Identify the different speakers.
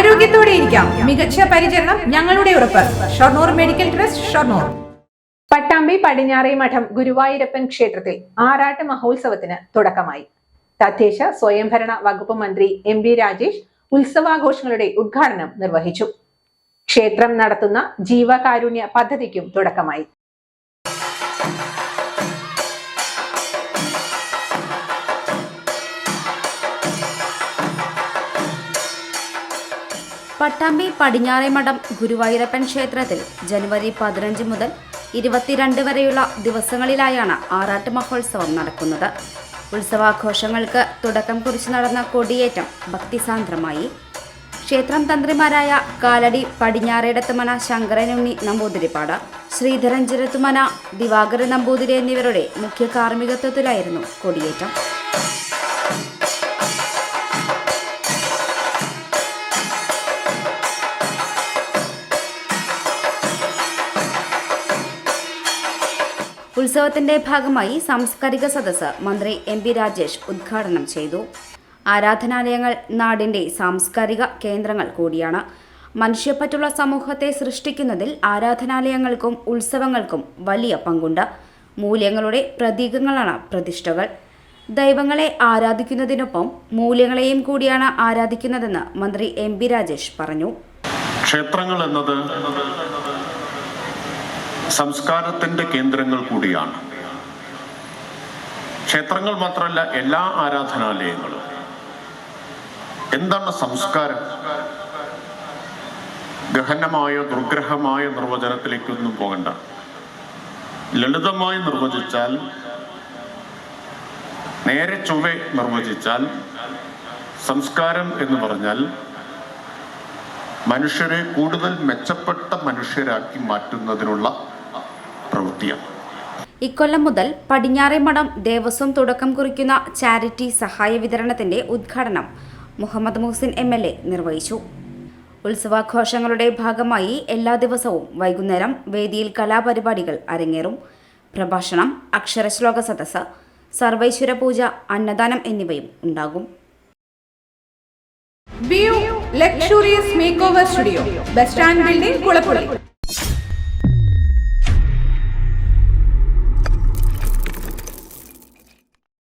Speaker 1: ആരോഗ്യത്തോടെ ഇരിക്കാം. മികച്ച പരിചരണം ഞങ്ങളുടെ ഉറപ്പ്. Shoranur medical trust Shoranur. Pattambi പടിഞ്ഞാറേ മഠം ഗുരുവായൂരപ്പൻ ക്ഷേത്രത്തിൽ ആറാട്ട് മഹോത്സവത്തിന് തുടക്കമായി. തദ്ദേശ സ്വയംഭരണ വകുപ്പ് മന്ത്രി എം വി രാജേഷ് ഉത്സവാഘോഷങ്ങളുടെ ഉദ്ഘാടനം നിർവഹിച്ചു. ക്ഷേത്രം നടത്തുന്ന ജീവകാരുണ്യ പദ്ധതിക്കും തുടക്കമായി.
Speaker 2: പട്ടാമ്പി പടിഞ്ഞാറേമഠം ഗുരുവായൂരപ്പൻ ക്ഷേത്രത്തിൽ ജനുവരി പതിനഞ്ച് മുതൽ ഇരുപത്തിരണ്ട് വരെയുള്ള ദിവസങ്ങളിലായാണ് ആറാട്ട് മഹോത്സവം നടക്കുന്നത്. ഉത്സവാഘോഷങ്ങൾക്ക് തുടക്കം കുറിച്ച് നടന്ന കൊടിയേറ്റം ഭക്തിസാന്ദ്രമായി. ക്ഷേത്രം തന്ത്രിമാരായ കാലടി പടിഞ്ഞാറേടത്തുമന ശങ്കരനുണ്ണി നമ്പൂതിരിപ്പാട് ശ്രീധരൻ ദിവാകര നമ്പൂതിരി എന്നിവരുടെ മുഖ്യ കാർമ്മികത്വത്തിലായിരുന്നു കൊടിയേറ്റം. ഉത്സവത്തിന്റെ ഭാഗമായി സാംസ്കാരിക സദസ്സ് മന്ത്രി എം പി രാജേഷ് ഉദ്ഘാടനം ചെയ്തു. ആരാധനാലയങ്ങൾ നാടിന്റെ സാംസ്കാരിക കേന്ദ്രങ്ങൾ കൂടിയാണ്. മനുഷ്യപ്പറ്റുള്ള സമൂഹത്തെ സൃഷ്ടിക്കുന്നതിൽ ആരാധനാലയങ്ങൾക്കും ഉത്സവങ്ങൾക്കും വലിയ പങ്കുണ്ട്. മൂല്യങ്ങളുടെ പ്രതീകങ്ങളാണ് പ്രതിഷ്ഠകൾ. ദൈവങ്ങളെ ആരാധിക്കുന്നതിനൊപ്പം മൂല്യങ്ങളെയും കൂടിയാണ് ആരാധിക്കുന്നതെന്ന് മന്ത്രി എം പി രാജേഷ് പറഞ്ഞു.
Speaker 3: ക്ഷേത്രങ്ങൾ എന്നത് സംസ്കാരത്തിന്റെ കേന്ദ്രങ്ങൾ കൂടിയാണ്. ക്ഷേത്രങ്ങൾ മാത്രമല്ല എല്ലാ ആരാധനാലയങ്ങളും. എന്താണ് സംസ്കാരം? ഗഹനമായ ദുർഗ്രഹമായ നിർവചനത്തിലേക്കൊന്നും പോകണ്ട. ലളിതമായി നിർവചിച്ചാൽ നേരെ ചൊവ്വെ നിർവചിച്ചാൽ സംസ്കാരം എന്ന് പറഞ്ഞാൽ മനുഷ്യരെ കൂടുതൽ മെച്ചപ്പെട്ട മനുഷ്യരാക്കി മാറ്റുന്നതിനുള്ള പ്രവൃത്തിയാണ്.
Speaker 2: ഇക്കൊല്ലം മുതൽ പടിഞ്ഞാറേമഠം ദേവസ്വം തുടക്കം കുറിക്കുന്ന ചാരിറ്റി സഹായ വിതരണത്തിന്റെ ഉദ്ഘാടനം Muhammad Muhsin M L A നിർവഹിച്ചു. ഉത്സവാഘോഷങ്ങളുടെ ഭാഗമായി എല്ലാ ദിവസവും വൈകുന്നേരം വേദിയിൽ കലാപരിപാടികൾ അരങ്ങേറും. പ്രഭാഷണം അക്ഷരശ്ലോക സദസ്സ് സർവൈശ്വര പൂജ അന്നദാനം എന്നിവയും ഉണ്ടാകും.
Speaker 1: Luxurious make over studio bus stand building Kulappully